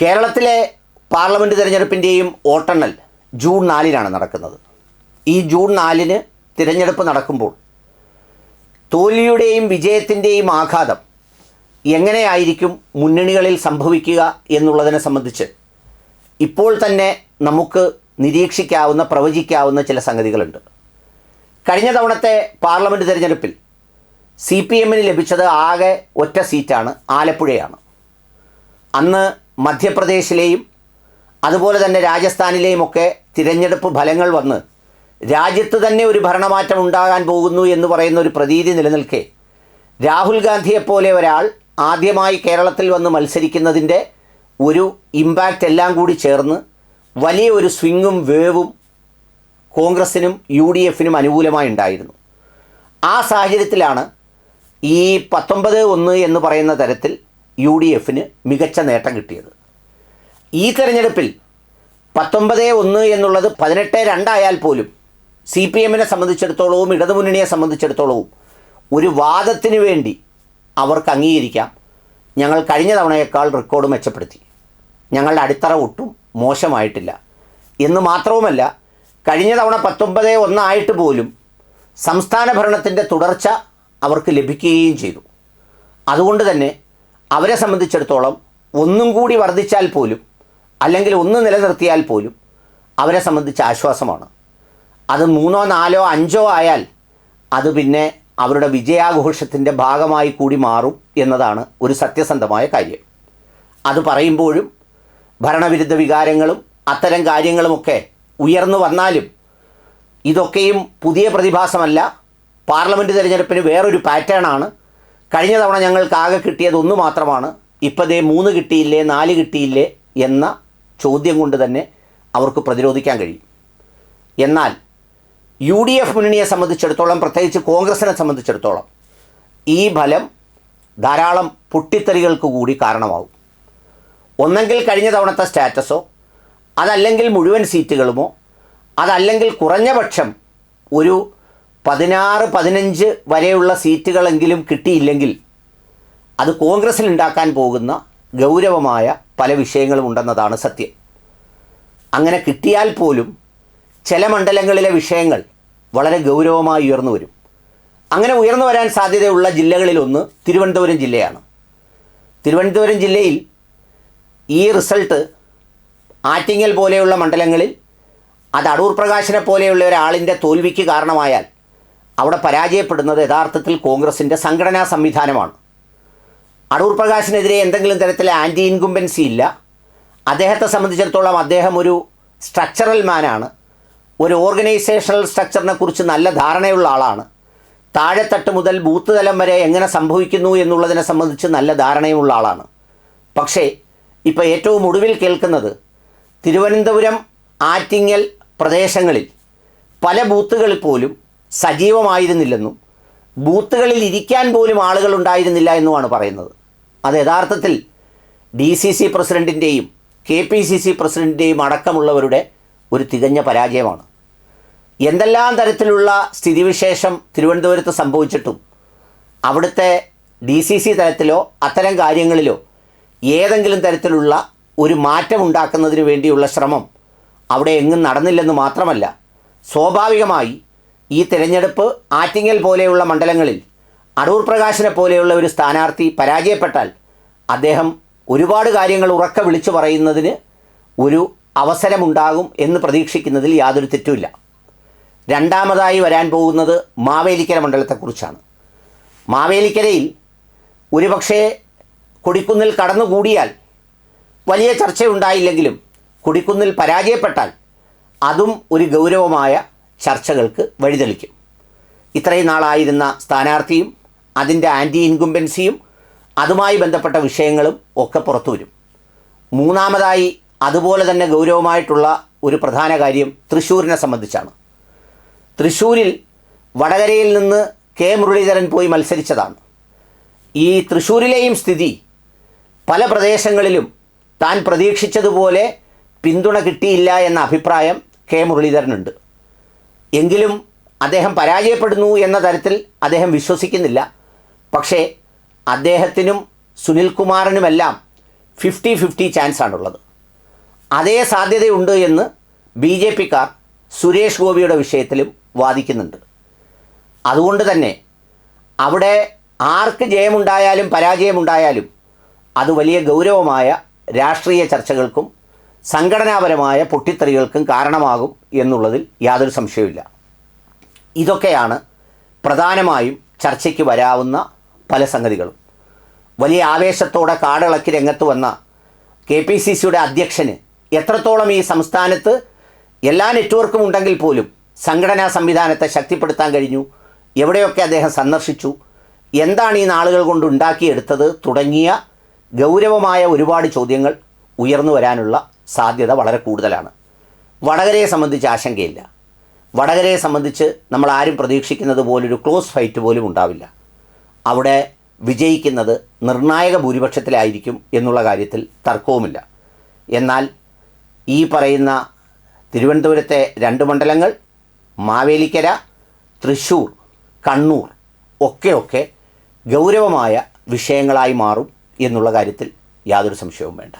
കേരളത്തിലെ പാർലമെന്റ് തിരഞ്ഞെടുപ്പിന്റെയും വോട്ടെണ്ണൽ ജൂൺ നാലിനാണ് നടക്കുന്നത്. ഈ ജൂൺ നാലിന് തിരഞ്ഞെടുപ്പ് നടക്കുമ്പോൾ തോൽവിയുടെയും വിജയത്തിന്റെയും ആഘാതം എങ്ങനെയായിരിക്കും മുന്നണികളിൽ സംഭവിക്കുക എന്നുള്ളതിനെ സംബന്ധിച്ച് ഇപ്പോൾ തന്നെ നമുക്ക് നിരീക്ഷിക്കാവുന്ന പ്രവചിക്കാവുന്ന ചില സംഗതികളുണ്ട്. കഴിഞ്ഞ തവണത്തെ പാർലമെന്റ് തിരഞ്ഞെടുപ്പിൽ സി പി എമ്മിന് ലഭിച്ചത് ആകെ ഒറ്റ സീറ്റാണ് ആലപ്പുഴയാണ്. അന്ന് മധ്യപ്രദേശിലെയും അതുപോലെ തന്നെ രാജസ്ഥാനിലെയും ഒക്കെ തിരഞ്ഞെടുപ്പ് ഫലങ്ങൾ വന്ന് രാജ്യത്ത് തന്നെ ഒരു ഭരണമാറ്റം ഉണ്ടാകാൻ പോകുന്നു എന്ന് പറയുന്ന ഒരു പ്രതീതി നിലനിൽക്കെ രാഹുൽ ഗാന്ധിയെപ്പോലെ ഒരാൾ ആദ്യമായി കേരളത്തിൽ വന്ന് മത്സരിക്കുന്നതിന്റെ ഒരു ഇമ്പാക്റ്റ് എല്ലാം കൂടി ചേർന്ന് വലിയ ഒരു സ്വിങ്ങും വേവും കോൺഗ്രസിനും യു ഡി എഫിനും അനുകൂലമായി ഉണ്ടായിരുന്നു. ആ സാഹചര്യത്തിലാണ് ഈ പത്തൊമ്പത് ഒന്ന് എന്ന് പറയുന്ന തരത്തിൽ യു ഡി എഫിന് മികച്ച നേട്ടം കിട്ടിയത്. ഈ തെരഞ്ഞെടുപ്പിൽ പത്തൊമ്പത് ഒന്ന് എന്നുള്ളത് പതിനെട്ട് രണ്ടായാൽ പോലും സി പി എമ്മിനെ സംബന്ധിച്ചിടത്തോളവും ഇടതുമുന്നണിയെ സംബന്ധിച്ചിടത്തോളവും ഒരു വാദത്തിന് വേണ്ടി അവർക്ക് അംഗീകരിക്കാം. ഞങ്ങൾ കഴിഞ്ഞ തവണയേക്കാൾ റെക്കോർഡ് മെച്ചപ്പെടുത്തി. ഞങ്ങളുടെ അടിത്തറ ഒട്ടും മോശമായിട്ടില്ല. എന്ന് മാത്രവുമല്ല കഴിഞ്ഞ തവണ പത്തൊമ്പത് ഒന്നായിട്ട് പോലും സംസ്ഥാന ഭരണത്തിന്റെ തുടർച്ച അവർക്ക് ലഭിക്കുകയും ചെയ്തു. അതുകൊണ്ട് തന്നെ അവരെ സംബന്ധിച്ചിടത്തോളം ഒന്നും കൂടി വർദ്ധിച്ചാൽ പോലും അല്ലെങ്കിൽ ഒന്ന് നിലനിർത്തിയാൽ പോലും അവരെ സംബന്ധിച്ച് ആശ്വാസമാണ്. അത് മൂന്നോ നാലോ അഞ്ചോ ആയാൽ അത് പിന്നെ അവരുടെ വിജയാഘോഷത്തിന്റെ ഭാഗമായി കൂടി മാറും എന്നതാണ് ഒരു സത്യസന്ധമായ കാര്യം. അത് പറയുമ്പോഴും ഭരണവിരുദ്ധ വികാരങ്ങളും അത്തരം കാര്യങ്ങളുമൊക്കെ ഉയർന്നു വന്നാലും ഇതൊക്കെയും പുതിയ പ്രതിഭാസമല്ല. പാർലമെന്റ് തിരഞ്ഞെടുപ്പിന് വേറൊരു പാറ്റേണാണ് കഴിഞ്ഞ തവണ ഞങ്ങൾക്ക് ആകെ കിട്ടിയത് ഒന്ന് മാത്രമാണ്. ഇപ്പതേ മൂന്ന് കിട്ടിയില്ലേ നാല് കിട്ടിയില്ലേ എന്ന ചോദ്യം കൊണ്ട് തന്നെ അവർക്ക് പ്രതിരോധിക്കാൻ കഴിയും. എന്നാൽ യു ഡി എഫ് മുന്നണിയെ സംബന്ധിച്ചിടത്തോളം പ്രത്യേകിച്ച് കോൺഗ്രസിനെ സംബന്ധിച്ചിടത്തോളം ഈ ഫലം ധാരാളം പൊട്ടിത്തെറികൾക്ക് കൂടി കാരണമാവും ഒന്നെങ്കിൽ കഴിഞ്ഞ തവണത്തെ സ്റ്റാറ്റസോ അതല്ലെങ്കിൽ മുഴുവൻ സീറ്റുകളുമോ അതല്ലെങ്കിൽ കുറഞ്ഞപക്ഷം ഒരു പതിനാറ് പതിനഞ്ച് വരെയുള്ള സീറ്റുകളെങ്കിലും കിട്ടിയില്ലെങ്കിൽ അത് കോൺഗ്രസ്സിൽ ഉണ്ടാക്കാൻ പോകുന്ന ഗൗരവമായ പല വിഷയങ്ങളും ഉണ്ടെന്നതാണ് സത്യം. അങ്ങനെ കിട്ടിയാൽ പോലും ചില മണ്ഡലങ്ങളിലെ വിഷയങ്ങൾ വളരെ ഗൗരവമായി ഉയർന്നു വരും. അങ്ങനെ ഉയർന്നു വരാൻ സാധ്യതയുള്ള ജില്ലകളിലൊന്ന് തിരുവനന്തപുരം ജില്ലയാണ്. തിരുവനന്തപുരം ജില്ലയിൽ ഈ റിസൾട്ട് ആറ്റിങ്ങൽ പോലെയുള്ള മണ്ഡലങ്ങളിൽ അത് അടൂർ പ്രകാശിനെ പോലെയുള്ള ഒരാളിന്റെ തോൽവിക്ക് കാരണമായാൽ അവിടെ പരാജയപ്പെടുന്നത് യഥാർത്ഥത്തിൽ കോൺഗ്രസിന്റെ സംഘടനാ സംവിധാനമാണ്. അടൂർ പ്രകാശിനെതിരെ എന്തെങ്കിലും തരത്തിലെ ആന്റി ഇൻകുംബൻസി ഇല്ല. അദ്ദേഹത്തെ സംബന്ധിച്ചിടത്തോളം അദ്ദേഹം ഒരു സ്ട്രക്ചറൽ മാനാണ് ഒരു ഓർഗനൈസേഷണൽ സ്ട്രക്ചറിനെ കുറിച്ച് നല്ല ധാരണയുള്ള ആളാണ്. താഴെത്തട്ട് മുതൽ ബൂത്ത് തലം വരെ എങ്ങനെ സംഭവിക്കുന്നു എന്നുള്ളതിനെ സംബന്ധിച്ച് നല്ല ധാരണയുള്ള ആളാണ്. പക്ഷേ ഇപ്പോൾ ഏറ്റവും ഒടുവിൽ കേൾക്കുന്നത് തിരുവനന്തപുരം ആറ്റിങ്ങൽ പ്രദേശങ്ങളിൽ പല ബൂത്തുകളിൽ പോലും സജീവമായിരുന്നില്ലെന്നും ബൂത്തുകളിൽ ഇരിക്കാൻ പോലും ആളുകൾ ഉണ്ടായിരുന്നില്ല എന്നുമാണ് പറയുന്നത്. അത് യഥാർത്ഥത്തിൽ ഡി സി സി പ്രസിഡന്റിന്റെയും കെ പി സി സി പ്രസിഡന്റിന്റെയും അടക്കമുള്ളവരുടെ ഒരു തികഞ്ഞ പരാജയമാണ്. എന്തെല്ലാം തരത്തിലുള്ള സ്ഥിതിവിശേഷം തിരുവനന്തപുരത്ത് സംഭവിച്ചിട്ടും അവിടുത്തെ ഡി സി സി തലത്തിലോ അത്തരം കാര്യങ്ങളിലോ ഏതെങ്കിലും തരത്തിലുള്ള ഒരു മാറ്റം ഉണ്ടാക്കുന്നതിന് വേണ്ടിയുള്ള ശ്രമം അവിടെ എങ്ങും നടന്നില്ലെന്ന് മാത്രമല്ല സ്വാഭാവികമായി ഈ തിരഞ്ഞെടുപ്പ് ആറ്റിങ്ങൽ പോലെയുള്ള മണ്ഡലങ്ങളിൽ അടൂർ പ്രകാശിനെ പോലെയുള്ള ഒരു സ്ഥാനാർത്ഥി പരാജയപ്പെട്ടാൽ അദ്ദേഹം ഒരുപാട് കാര്യങ്ങൾ ഉറക്ക വിളിച്ചു പറയുന്നതിന് ഒരു അവസരമുണ്ടാകും എന്ന് പ്രതീക്ഷിക്കുന്നതിൽ യാതൊരു തെറ്റുമില്ല. രണ്ടാമതായി വരാൻ പോകുന്നത് മാവേലിക്കര മണ്ഡലത്തെക്കുറിച്ചാണ്. മാവേലിക്കരയിൽ ഒരുപക്ഷേ കൊടിക്കുന്നിൽ കടന്നുകൂടിയാൽ വലിയ ചർച്ചയുണ്ടായില്ലെങ്കിലും കൊടിക്കുന്നിൽ പരാജയപ്പെട്ടാൽ അതും ഒരു ഗൗരവമായ ചർച്ചകൾക്ക് വഴിതെളിക്കും. ഇത്രയും നാളായിരുന്ന സ്ഥാനാർത്ഥിയും അതിന്റെ ആന്റി ഇൻകുംബൻസിയും അതുമായി ബന്ധപ്പെട്ട വിഷയങ്ങളും ഒക്കെ പുറത്തു വരും മൂന്നാമതായി അതുപോലെ തന്നെ ഗൗരവമായിട്ടുള്ള ഒരു പ്രധാന കാര്യം തൃശ്ശൂരിനെ സംബന്ധിച്ചാണ്. തൃശ്ശൂരിൽ വടകരയിൽ നിന്ന് കെ മുരളീധരൻ പോയി മത്സരിച്ചതാണ്. ഈ തൃശ്ശൂരിലെയും സ്ഥിതി പല പ്രദേശങ്ങളിലും താൻ പ്രതീക്ഷിച്ചതുപോലെ പിന്തുണ കിട്ടിയില്ല എന്ന അഭിപ്രായം കെ മുരളീധരനുണ്ട്. എങ്കിലും അദ്ദേഹം പരാജയപ്പെടുന്നു എന്ന തരത്തിൽ അദ്ദേഹം വിശ്വസിക്കുന്നില്ല. പക്ഷേ അദ്ദേഹത്തിനും സുനിൽകുമാറിനുമെല്ലാം ഫിഫ്റ്റി ഫിഫ്റ്റി ചാൻസാണുള്ളത് അതേ സാധ്യതയുണ്ട് എന്ന് ബി ജെ പിക്കാർ സുരേഷ് ഗോപിയുടെ വിഷയത്തിലും വാദിക്കുന്നുണ്ട്. അതുകൊണ്ട് തന്നെ അവിടെ ആർക്ക് ജയമുണ്ടായാലും പരാജയമുണ്ടായാലും അത് വലിയ ഗൗരവമായ രാഷ്ട്രീയ ചർച്ചകൾക്കും സംഘടനാപരമായ പൊട്ടിത്തെറികൾക്കും കാരണമാകും എന്നുള്ളതിൽ യാതൊരു സംശയവുമില്ല. ഇതൊക്കെയാണ് പ്രധാനമായും ചർച്ചയ്ക്ക് വരാവുന്ന പല സംഗതികളും. വലിയ ആവേശത്തോടെ കാടിളക്കി രംഗത്ത് വന്ന കെ പി സി സിയുടെ അധ്യക്ഷന് എത്രത്തോളം ഈ സംസ്ഥാനത്ത് എല്ലാ നെറ്റ്വർക്കും ഉണ്ടെങ്കിൽ പോലും സംഘടനാ സംവിധാനത്തെ ശക്തിപ്പെടുത്താൻ കഴിഞ്ഞു എവിടെയൊക്കെ അദ്ദേഹം സന്ദർശിച്ചു എന്താണ് ഈ നാളുകൾ കൊണ്ട് ഉണ്ടാക്കിയെടുത്തത് തുടങ്ങിയ ഗൗരവമായ ഒരുപാട് ചോദ്യങ്ങൾ ഉയർന്നു വരാനുള്ള സാധ്യത വളരെ കൂടുതലാണ്. വടകരയെ സംബന്ധിച്ച് ആശങ്കയില്ല. വടകരയെ സംബന്ധിച്ച് നമ്മൾ ആരും പ്രതീക്ഷിക്കുന്നത് പോലൊരു ക്ലോസ് ഫൈറ്റ് പോലും ഉണ്ടാവില്ല. അവിടെ വിജയിക്കുന്നത് നിർണായക ഭൂരിപക്ഷത്തിലായിരിക്കും എന്നുള്ള കാര്യത്തിൽ തർക്കവുമില്ല. എന്നാൽ ഈ പറയുന്ന തിരുവനന്തപുരത്തെ രണ്ട് മണ്ഡലങ്ങൾ മാവേലിക്കര തൃശ്ശൂർ കണ്ണൂർ ഒക്കെ ഒക്കെ ഗൗരവമായ വിഷയങ്ങളായി മാറും എന്നുള്ള കാര്യത്തിൽ യാതൊരു സംശയവും വേണ്ട.